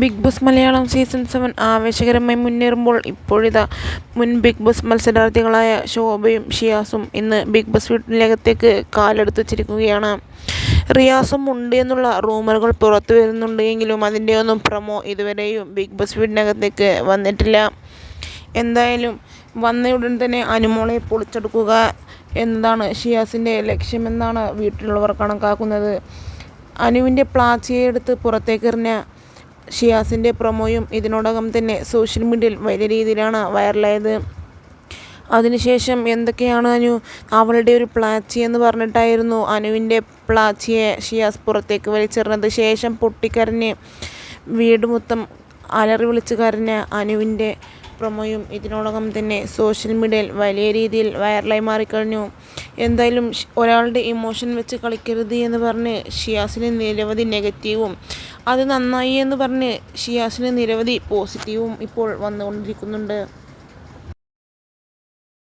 Bigg Boss Malayalam season seven ആവേശകരമായി മുന്നേറുമ്പോൾ ഇപ്പോഴിതാ മുൻ ബിഗ് ബോസ് മത്സരാർത്ഥികളായ ശോഭയും ഷിയാസും ഇന്ന് ബിഗ് ബോസ് വീട്ടിനകത്തേക്ക് കാലെടുത്ത് വച്ചിരിക്കുകയാണ്. റിയാസും ഉണ്ട് എന്നുള്ള റൂമറുകൾ പുറത്തു വരുന്നുണ്ട് എങ്കിലും അതിന്റെ ഒന്നും പ്രമോ ഇതുവരെയും ബിഗ് ബോസ് വീടിനകത്തേക്ക് വന്നിട്ടില്ല. എന്തായാലും വന്നയുടൻ തന്നെ അനുമോളെ പൊളിച്ചെടുക്കുക എന്നതാണ് ഷിയാസിന്റെ ലക്ഷ്യമെന്നാണ് വീട്ടിലുള്ളവർ കണക്കാക്കുന്നത്. അനുവിന്റെ പ്ലാച്ചിയെ എടുത്ത് പുറത്തേക്കെറിഞ്ഞ ഷിയാസിന്റെ പ്രൊമോയും ഇതിനോടകം തന്നെ സോഷ്യൽ മീഡിയയിൽ വലിയ രീതിയിലാണ് വൈറലായത്. അതിനുശേഷം എന്തൊക്കെയാണ് അനു അവളുടെ ഒരു പ്ലാച്ചി എന്ന് പറഞ്ഞിട്ടായിരുന്നു അനുവിന്റെ പ്ലാച്ചിയെ ഷിയാസ് പുറത്തേക്ക് വലിച്ചെറിഞ്ഞത്. ശേഷം പൊട്ടിക്കരഞ്ഞ് വീട് മൊത്തം അലറി വിളിച്ച് കരഞ്ഞ അനുവിന്റെ പ്രൊമോയും ഇതിനോടകം തന്നെ സോഷ്യൽ മീഡിയയിൽ വലിയ രീതിയിൽ വൈറലായി മാറിക്കഴിഞ്ഞു. എന്തായാലും ഒരാളുടെ ഇമോഷൻ വെച്ച് കളിക്കരുത് എന്ന് പറഞ്ഞ് ഷിയാസിന് നിരവധി നെഗറ്റീവും അത് നന്നായി എന്ന് പറഞ്ഞ് ഷിയാസിന് നിരവധി പോസിറ്റീവും ഇപ്പോൾ വന്നുകൊണ്ടിരിക്കുന്നുണ്ട്.